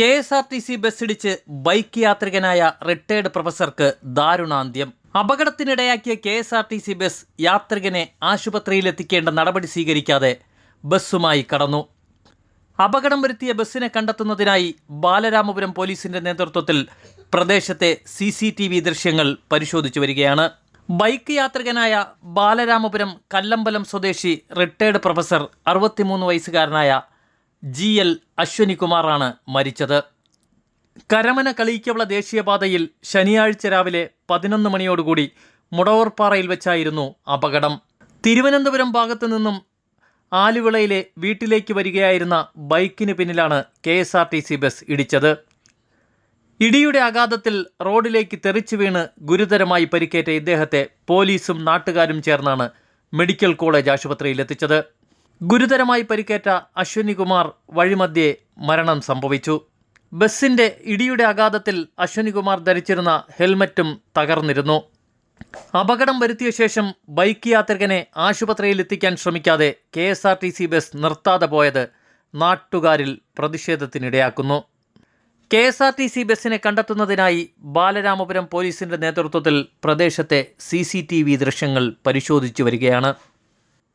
K S R T C ബസ്സിടിച്ച് bike യാത്രികനായ retired പ്രൊഫസർക്ക് ദാരുണാന്ത്യം. അപകടത്തിനിടയാക്കിയ K S R T C bus യാത്രികനെ ആശുപത്രിയിലെത്തിക്കേണ്ട നടപടി സ്വീകരിക്കാതെ ബസ്സുമായി കടന്നു. അപകടം വരുത്തിയ ബസ്സിനെ കണ്ടെത്തുന്നതിനായി ബാലരാമപുരം പോലീസിന്റെ നേതൃത്വത്തിൽ പ്രദേശത്തെ സി സി ടി വി ദൃശ്യങ്ങൾ പരിശോധിച്ചു വരികയാണ്. ബൈക്ക് യാത്രികനായ ബാലരാമപുരം കല്ലമ്പലം സ്വദേശി റിട്ടയർഡ് പ്രൊഫസർ അറുപത്തിമൂന്ന് വയസ്സുകാരനായ ജി എൽ അശ്വനികുമാറാണ് മരിച്ചത്. കരമന കളിയിക്കവള ദേശീയപാതയിൽ ശനിയാഴ്ച രാവിലെ പതിനൊന്ന് മണിയോടുകൂടി മുടവർപ്പാറയിൽ വെച്ചായിരുന്നു അപകടം. തിരുവനന്തപുരം ഭാഗത്തു നിന്നും ആലുവിളയിലെ വീട്ടിലേക്ക് വരികയായിരുന്ന ബൈക്കിന് പിന്നിലാണ് K S R T C bus ഇടിച്ചത്. ഇടിയുടെ ആഘാതത്തിൽ റോഡിലേക്ക് തെറിച്ചു വീണ് ഗുരുതരമായി പരിക്കേറ്റ ഇദ്ദേഹത്തെ പോലീസും നാട്ടുകാരും ചേർന്നാണ് മെഡിക്കൽ കോളേജ് ആശുപത്രിയിൽ എത്തിച്ചത് ഗുരുതരമായി പരിക്കേറ്റ അശ്വിനി കുമാർ വഴിമധ്യേ മരണം സംഭവിച്ചു. ബസ്സിന്റെ ഇടിയുടെ ആഘാതത്തിൽ അശ്വിനി കുമാർ ധരിച്ചിരുന്ന ഹെൽമറ്റും തകർന്നിരുന്നു. അപകടം വരുത്തിയ ശേഷം ബൈക്ക് യാത്രികനെ ആശുപത്രിയിൽ എത്തിക്കാൻ ശ്രമിക്കാതെ K S R T C bus നിർത്താതെ പോയത് നാട്ടുകാരിൽ പ്രതിഷേധത്തിനിടയാക്കുന്നു. K S R T C ബസ്സിനെ കണ്ടെത്തുന്നതിനായി ബാലരാമപുരം പോലീസിന്റെ നേതൃത്വത്തിൽ പ്രദേശത്തെ സി സി ടി വി ദൃശ്യങ്ങൾ പരിശോധിച്ചു വരികയാണ്.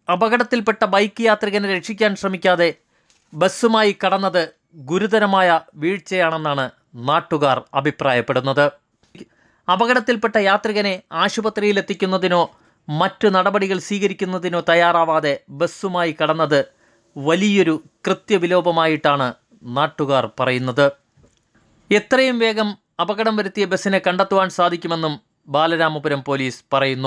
അപകടത്തിൽപ്പെട്ട ബൈക്ക് യാത്രികനെ രക്ഷിക്കാൻ ശ്രമിക്കാതെ ബസ്സുമായി കടന്നത് ഗുരുതരമായ വീഴ്ചയാണെന്നാണ് നാട്ടുകാർ അഭിപ്രായപ്പെടുന്നത്. അപകടത്തിൽപ്പെട്ട യാത്രികനെ ആശുപത്രിയിൽ എത്തിക്കുന്നതിനോ മറ്റു നടപടികൾ സ്വീകരിക്കുന്നതിനോ തയ്യാറാവാതെ ബസ്സുമായി കടന്നത് വലിയൊരു കൃത്യവിലോപമായിട്ടാണ് നാട്ടുകാർ പറയുന്നത്. എത്രയും വേഗം അപകടം വരുത്തിയ ബസ്സിനെ കണ്ടെത്തുവാൻ സാധിക്കുമെന്നും ബാലരാമപുരം പോലീസ് പറയുന്നു.